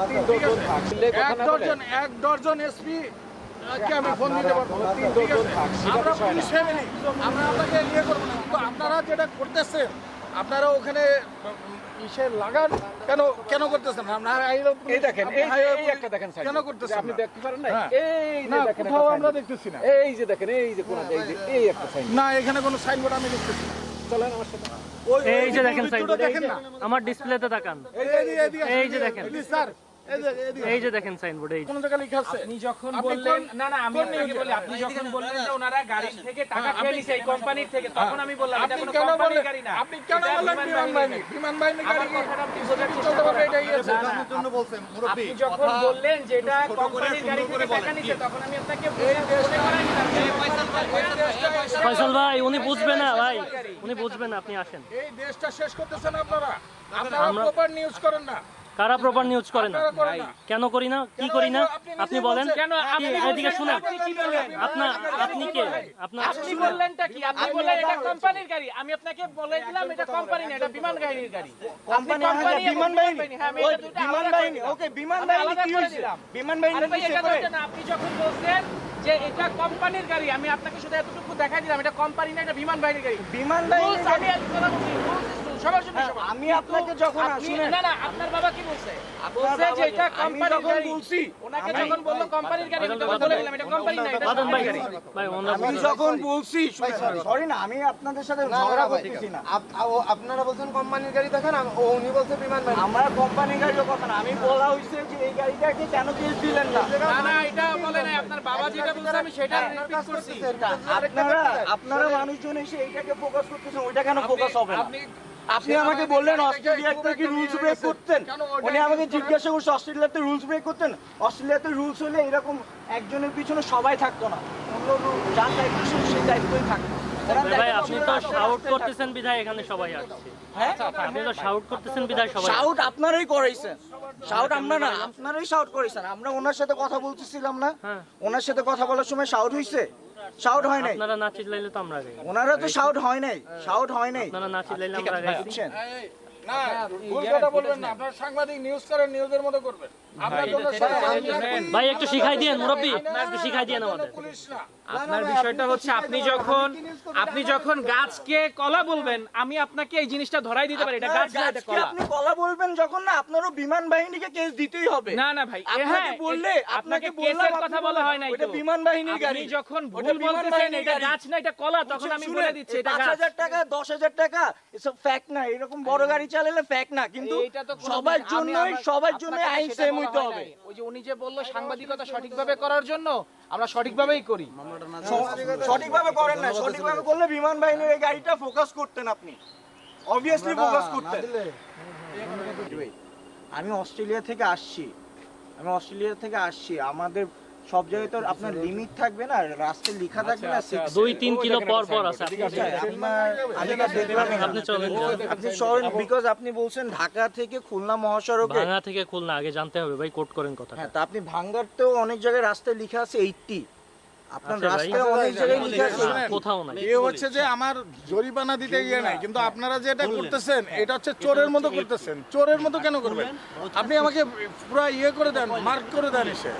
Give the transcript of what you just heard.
এক না ডজন এক ডজন এসপি আমি ফোন দিতে পারব? আপনারা তিন ঠিক ডজন আছে? থাক, সেটা আমরা পুলিশ ফ্যামিলি আমরা আপনাকে ইয়ে করব না। কিন্তু আপনারা যেটা করতেছেন আপনারা ওখানে ইসে লাগান কেন কেন করতেছেন আপনারা এই দেখেন এই highway এই police একটা দেখেন কেন করতেছেন আপনি দেখতে পারেন না হ্যাঁ। এই যে দেখেন কোথাও আমরা দেখতেছি না। এই যে দেখেন এই যে কোনাতে এই যে এই একটা সাইন না এখানে কোনো সাইনবোর্ড আমি দেখতেছি না। চলেন আমার সাথে। ওই- এই যে দেখেন সাইনবোর্ড দেখেন না। আমার ডিসপ্লেতে তাকান। এই যে এদিকে- এদিকে এই আসুন, যে দেখেন। Please sir. এই যে দেখেন সাইনবোর্ড এই কোন জায়গায় লেখা আছে? আপনি যখন বললেন না না আমি আপনাকে বলি আপনি যখন বললেন যে ওনারা গাড়ি থেকে টাকা হ্যাঁ, খেয়ে নিছে এই কোম্পানির থেকে তখন আমি বললাম এটা কোনো কোম্পানির গাড়ি না। আপনি কেন বললেন বিমান বাহিনী বিমান বাহিনী গাড়ি কি চলতে পারবে। এটাই আছে না, না। আপনি যখন বললেন যে এটা কোম্পানির গাড়ি থেকে টাকা নিছে তখন আমি আপনাকে ফয়সাল ভাই উনি বুঝবে না ভাই উনি বুঝবেন না আপনি আসেন। এই দেশটা শেষ করতেছেন আপনারা। আপনারা প্রপার নিউজ করেন না। কারা প্রপার নিউজ করে না? কেন করি না? কি করি না? আপনি বলেন। কেন এদিকে বলছেন, শুনেন। আপনি কি বললেন আপনার আপনি কে আপনার আপনি বললেনটা কি? আপনি বললেন এটা কোম্পানির গাড়ি। আমি আপনাকে বলে দিলাম এটা কোম্পানি না এটা বিমান বাহিনীর গাড়ি। কোম্পানি আপনি বিমান বাহিনী। হ্যাঁ, আমি ওই এটা দুটো বিমান বাহিনী ওকে বিমান বাহিনী কি করে বিমান বাহিনী কি সেপারেট? আপনি যখন বলছেন যে এটা কোম্পানির গাড়ি আমি আপনাকে শুধু এতটুকু দেখাই দিলাম এটা কোম্পানি না এটা বিমান বাহিনীর গাড়ি। বিমান বাহিনী আমি হ্যাঁ। আমি আপনাকে যখন শুনেন না না আপনার বাবা কি আমি কোম্পানির গাড়ি। কোম্পানির গাড়ি গাড়ি আপনাদের সাথে ঝগড়া করতেছি না। আপনারা বলছেন কোম্পানির গাড়ি দেখেন উনি বলছে বিমান বাহিনী। আমরা কোম্পানি গাড়ির কথা না আমি বলা হয়েছে যে এই গাড়িটাকে কেন কেস দিলেন না? না না এটা বলে নাই আপনার বাবা যেটা বলছে আমি সেটা রিপিট করছি। আপনারা আপনারা মানুষজন এসে এইটাকে ফোকাস করতেছেন ওইটা কেন ফোকাস হবে না? আপনি আমাকে বললেন অস্ট্রেলিয়াতে কি রুলস ব্রেক করতেন। উনি আমাকে জিজ্ঞাসা করছে অস্ট্রেলিয়াতে রুলস ব্রেক করতেন? অস্ট্রেলিয়াতে রুলস হলে এরকম একজনের পিছনে সবাই থাকতো না। অন্য যার দায়িত্ব সেই দায়িত্বই থাকতো। ভাই আপনি তো শাউট করতেছেন বিধায় এখানে সবাই আসছে। হ্যাঁ? আপনি তো শাউট করতেছেন বিধায় সবাই শাউট আপনারাই করাইছেন। শাউট আমরা না আপনারাই শাউট করেছেন আমরা ওনার সাথে কথা বলতেছিলাম না। হ্যাঁ। ওনার সাথে কথা বলার সময় শাউট হইছে। শাউট হয় নাই। আপনারা না চিল্লাইলে তো আমরা ওনারা তো শাউট হয় নাই। শাউট হয় নাই। আপনারা না চিল্লাইলে আমরা না ভুল কথা বলবেন না আপনার সাংবাদিক নিউজ করেন নিউজের মতো করবেন। আপনার জন্য ভাই একটু শিখাই দিয়েন মুরব্বী একটু শিখাই দিয়েন আমাদের। পুলিশ না। আপনার বিষয়টা হচ্ছে আপনি যখন আপনি যখন গাছকে কলা বলবেন আমি আপনাকে এই জিনিসটা ধরাই দিতে পারি এটা গাছ না এটা কলা। আপনি কলা বলবেন যখন না আপনারও বিমান বাহিনীকে কেস দিতেই হবে। না না ভাই আপনাকে হ্যাঁ, বললে আপনাকে বললাম কথা বলা হয় নাই ওটা বিমান বাহিনীর গাড়ি। যখন ভুল বলতেছেন এটা গাছ না এটা কলা তখন আমি বলে দিচ্ছি এটা গাছ। হাজার টাকা দশ হাজার টাকা এসব ফ্যাক্ট না এরকম বড় গাড়ি না কিন্তু এইটা তো কোনো- সবার আমার- সবার জন্য আইন সেম হইতে হবে ওই যে উনি যে বলল সাংবাদিকতা সঠিকভাবে করার জন্য আমরা সঠিকভাবেই করি। সঠিকভাবে করেন না সঠিকভাবে করলে বিমান বাহিনীর এই গাড়িটা ফোকাস করতেন আপনি। অবভিয়াসলি ফোকাস করতেন। আমি অস্ট্রেলিয়া থেকে আসছি। আমি অস্ট্রেলিয়া থেকে আসছি। আমাদের সব জায়গায় তো আপনার লিমিট থাকবে না রাস্তায় লেখা থাকবে না দুই তিন কিলো পর পর আছে আপনি চলেন বিকজ আপনি বলছেন ঢাকা থেকে খুলনা মহাসড়কে থেকে খুলনা আগে জানতে হবে ভাই কোট করেন কথা হ্যাঁ তা আপনি ভাঙ্গারতেও অনেক জায়গায় রাস্তায় লেখা আছে এইটটি আপনার রাস্তায় অনেক জায়গায় লেখা আছে। কোথাও নাই। এ হচ্ছে যে আমার জরিমানা দিতে গিয়ে নাই কিন্তু আপনারা যেটা করতেছেন এটা হচ্ছে চোরের মতো করতেছেন। চোরের মতো কেন করবেন? আপনি আমাকে পুরো ইয়ে করে দেন মার্ক করে দেন এসে।